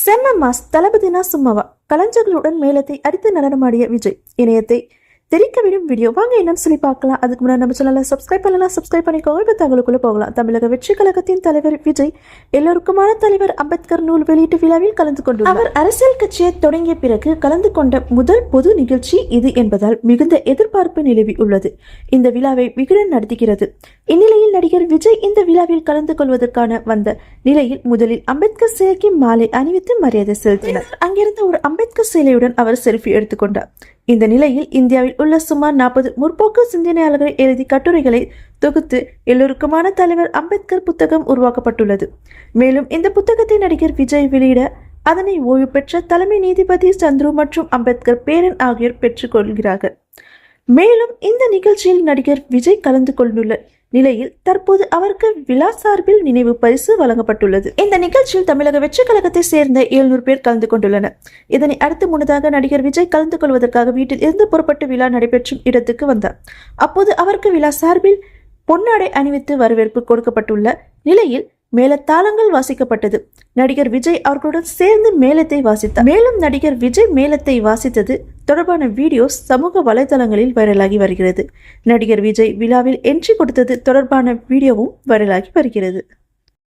செம்ம மாஸ் தளபதினா சும்மாவா? கலைஞர்களுடன் மேளத்தை அடித்து நடனமாடிய விஜய் இணையத்தை தெரிக்க விடும் வீடியோ வாங்க என்னன்னு சொல்லி பார்க்கலாம். அதுக்கு முன்னாடி நம்ம சேனலை சப்ஸ்கிரைப் பண்ணலாம் சப்ஸ்கிரைப் பண்ணிக்கோங்க. இப்போ தங்களுக்குள்ளே போகலாம். தமிழக வெற்றி கழகத்தின் தலைவர் விஜய் எல்லோருக்குமான தலைவர் அம்பேத்கர் நூல் வெளியீட்டு விழாவில் கலந்து கொண்டு அவர் அரசியல் கட்சியை தொடங்கிய பிறகு கலந்து கொண்ட முதல் பொது நிகழ்ச்சி இது என்பதால் மிகுந்த எதிர்பார்ப்பு நிலவி உள்ளது. இந்த விழாவை விகடன் நடத்துகிறது. இந்நிலையில் நடிகர் விஜய் இந்த விழாவில் கலந்து கொள்வதற்கான வந்த நிலையில் முதலில் அம்பேத்கர் சிலைக்கு மாலை அணிவித்து மரியாதை செலுத்தினார். அங்கிருந்த ஒரு அம்பேத்கர் சிலையுடன் அவர் செல்ஃபி எடுத்துக்கொண்டார். இந்த நிலையில் இந்தியாவில் உள்ள சுமார் நாற்பது முற்போக்கு சிந்தனையாளர்கள் எழுதி கட்டுரைகளை தொகுத்து எல்லோருக்குமான தலைவர் அம்பேத்கர் புத்தகம் உருவாக்கப்பட்டுள்ளது. மேலும் இந்த புத்தகத்தை நடிகர் விஜய் வெளியிட அதனை ஓய்வு பெற்ற தலைமை நீதிபதி சந்துரு மற்றும் அம்பேத்கர் பேரன் ஆகியோர் பெற்றுக்கொள்கிறார்கள் மேலும் இந்த நிகழ்ச்சியில் நடிகர் விஜய் கலந்து கொண்டுள்ள நிலையில் தற்போது அவருக்கு விழா சார்பில் நினைவு பரிசு வழங்கப்பட்டுள்ளது. இந்த நிகழ்ச்சியில் தமிழக வெற்றி கழகத்தை சேர்ந்த எழுநூறு பேர் கலந்து கொண்டுள்ளனர். இதனை அடுத்து முன்னதாக நடிகர் விஜய் கலந்து கொள்வதற்காக வீட்டில் இருந்து புறப்பட்டு விழா நடைபெற்றும் இடத்துக்கு வந்தார். அப்போது அவருக்கு விழா சார்பில் பொன்னாடை அணிவித்து வரவேற்பு கொடுக்கப்பட்டுள்ள நிலையில் மேலத்தாளங்கள் வாசிக்கப்பட்டது. நடிகர் விஜய் அவர்களுடன் சேர்ந்து மேளத்தை வாசித்தார். மேலும் நடிகர் விஜய் மேளத்தை வாசித்தது தொடர்பான வீடியோ சமூக வலைதளங்களில் வைரலாகி வருகிறது. நடிகர் விஜய் விழாவில் என்ட்ரி கொடுத்தது தொடர்பான வீடியோவும் வைரலாகி வருகிறது.